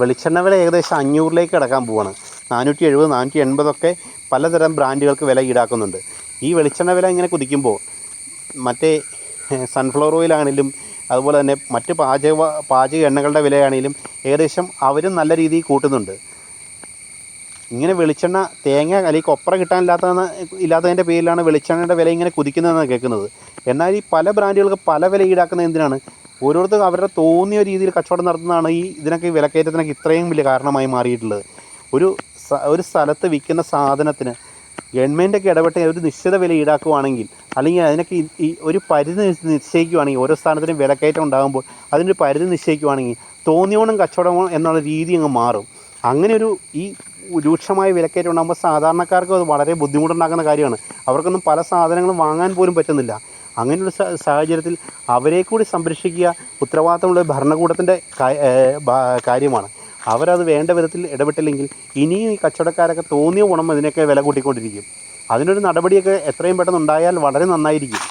വെളിച്ചെണ്ണ വില ഏകദേശം അഞ്ഞൂറിലേക്ക് കിടക്കാൻ പോവാണ്. നാനൂറ്റി എഴുപത് നാനൂറ്റി എൺപതൊക്കെ പലതരം ബ്രാൻഡുകൾക്ക് വില ഈടാക്കുന്നുണ്ട്. ഈ വെളിച്ചെണ്ണ വില ഇങ്ങനെ കുതിക്കുമ്പോൾ മറ്റേ സൺഫ്ലവർ ഓയിലാണെങ്കിലും അതുപോലെ തന്നെ മറ്റ് പാചക പാചക എണ്ണകളുടെ വിലയാണെങ്കിലും ഏകദേശം അവരും നല്ല രീതിയിൽ കൂട്ടുന്നുണ്ട്. ഇങ്ങനെ വെളിച്ചെണ്ണ തേങ്ങ അല്ലെങ്കിൽ കൊപ്ര കിട്ടാനില്ലാത്ത ഇല്ലാത്തതിന്റെ പേരിലാണ് വെളിച്ചെണ്ണയുടെ വില ഇങ്ങനെ കുതിക്കുന്നതെന്നാണ് കേൾക്കുന്നത്. എന്നാൽ ഈ പല ബ്രാൻഡുകൾക്ക് പല വില ഈടാക്കുന്നത് എന്തിനാണ്? ഓരോരുത്തർ അവരുടെ തോന്നിയ രീതിയിൽ കച്ചവടം നടത്തുന്നതാണ് ഈ ഇതിനൊക്കെ വിലക്കയറ്റത്തിനൊക്കെ ഇത്രയും വലിയ കാരണമായി മാറിയിട്ടുള്ളത്. ഒരു ഒരു സ്ഥലത്ത് വിൽക്കുന്ന സാധനത്തിന് ഗവൺമെന്റൊക്കെ ഇടപെട്ട് ഒരു നിശ്ചിത വില ഈടാക്കുവാണെങ്കിൽ അല്ലെങ്കിൽ അതിനൊക്കെ ഈ- ഒരു പരിധി നിശ്ച- നിശ്ചയിക്കുവാണെങ്കിൽ ഓരോ സ്ഥാനത്തിനും വിലക്കയറ്റം ഉണ്ടാകുമ്പോൾ അതിനൊരു പരിധി നിശ്ചയിക്കുവാണെങ്കിൽ തോന്നിയോണം കച്ചവടം എന്നുള്ള രീതി അങ്ങ് മാറും. അങ്ങനെ ഒരു ഈ രൂക്ഷമായ വിലക്കയറ്റം ഉണ്ടാകുമ്പോൾ സാധാരണക്കാർക്ക് അത് വളരെ ബുദ്ധിമുട്ടുണ്ടാക്കുന്ന കാര്യമാണ്. അവർക്കൊന്നും പല സാധനങ്ങളും വാങ്ങാൻ പോലും പറ്റുന്നില്ല. അങ്ങനെയുള്ള സാഹചര്യത്തിൽ അവരെ കൂടി സംരക്ഷിക്കുക ഉത്തരവാദിത്തമുള്ള ഭരണകൂടത്തിന്റെ കാര്യമാണ്. അവരത് വേണ്ട വിധത്തിൽ ഇടപെട്ടില്ലെങ്കിൽ ഇനിയും ഈ കച്ചവടക്കാരൊക്കെ തോന്നിയ ഗുണം ഇതിനൊക്കെ വില കൂട്ടിക്കൊണ്ടിരിക്കും. അതിനൊരു നടപടിയൊക്കെ എത്രയും പെട്ടെന്ന് ഉണ്ടായാൽ വളരെ നന്നായിരിക്കും.